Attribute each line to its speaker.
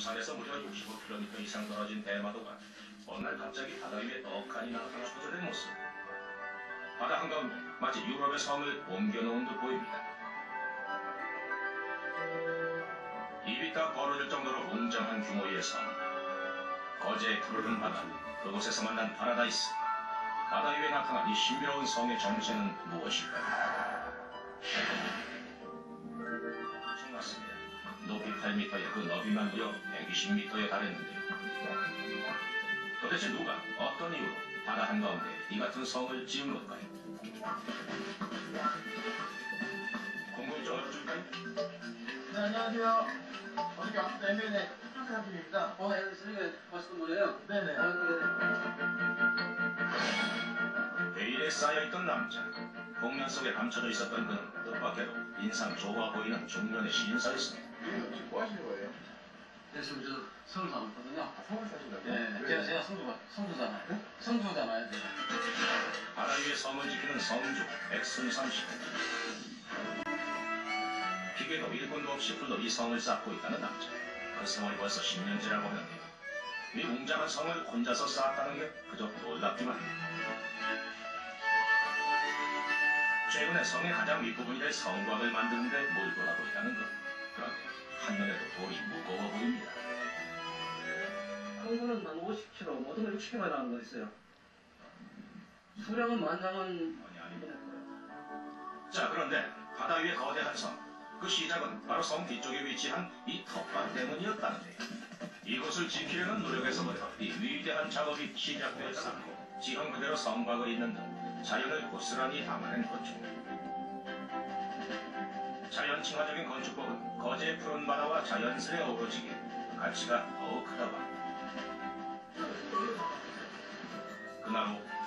Speaker 1: 부산에서 무려 65km 이상 떨어진 대마도가 어느 날 갑자기 바다 위에 떡하니 나타나 초조된 모습. 바다 한가운데 마치 유럽의 섬을 옮겨놓은 듯 보입니다. 입이 딱 벌어질 정도로 웅장한 규모의 섬. 거제의 푸르른 바다, 그곳에서 만난 파라다이스. 바다 위에 나타난 이 신비로운 섬의 정체는 무엇일까요? 8m에 그 너비만 무려 120m에 달했는데 도대체 누가 어떤 이유로 바다 한가운데 이 같은 성을 지은 걸까요? 궁금증을 줄까요?
Speaker 2: 네, 안녕하세요. 왔을 때 MBN의 프랑스한팀입니다.
Speaker 3: 어, 예, 선생님 봤었던 거예요?
Speaker 2: 네네.
Speaker 3: 어, 네.
Speaker 1: 베일에 쌓여있던 남자 복면 속에 감춰져 있었던 그는 뜻밖에도 인상 좋아 보이는 중년의 신사였습니다
Speaker 2: 이거 혹시 뭐 하시는 거예요?
Speaker 3: 네, 서울 사거든요.
Speaker 2: 아, 서울 사신다고요?
Speaker 3: 네, 제가, 제가 성주가, 성주잖아요. 성주잖아요, 제가.
Speaker 1: 바다 위에 섬을 지키는 성주 백순삼 씨 기계도 일꾼도 없이 홀로 이 성을 쌓고 있다는 남자 그 세월이 벌써 10년째라고 하는데요 이 웅장한 성을 혼자서 쌓았다는 게 그저 놀랍기만 합니다 최근에 성의 가장 윗부분이 될 성곽을 만드는데 몰두하고 있다는 것 그런데 한눈에도 돌이 무거워 보입니다
Speaker 3: 큰 거는 한 50kg, 모든 건 60kg 나가는 거 있어요. 수량은 만장은
Speaker 1: 아니 아닙니다. 자 그런데 바다 위의 거대한 섬 그 시작은 바로 섬 뒤쪽에 위치한 이 텃밭 때문이었다는데요. 이곳을 지키려는 노력에서부터 이 위대한 작업이 시작되었습니다 지형 그대로 성곽을 잇는 듯 자연을 고스란히 담아낸 건축 자연 친화적인 건축법은 거제의 푸른 바다와 자연스레 어우러지기에 가치가 더욱 크다고 합니다 그날 오후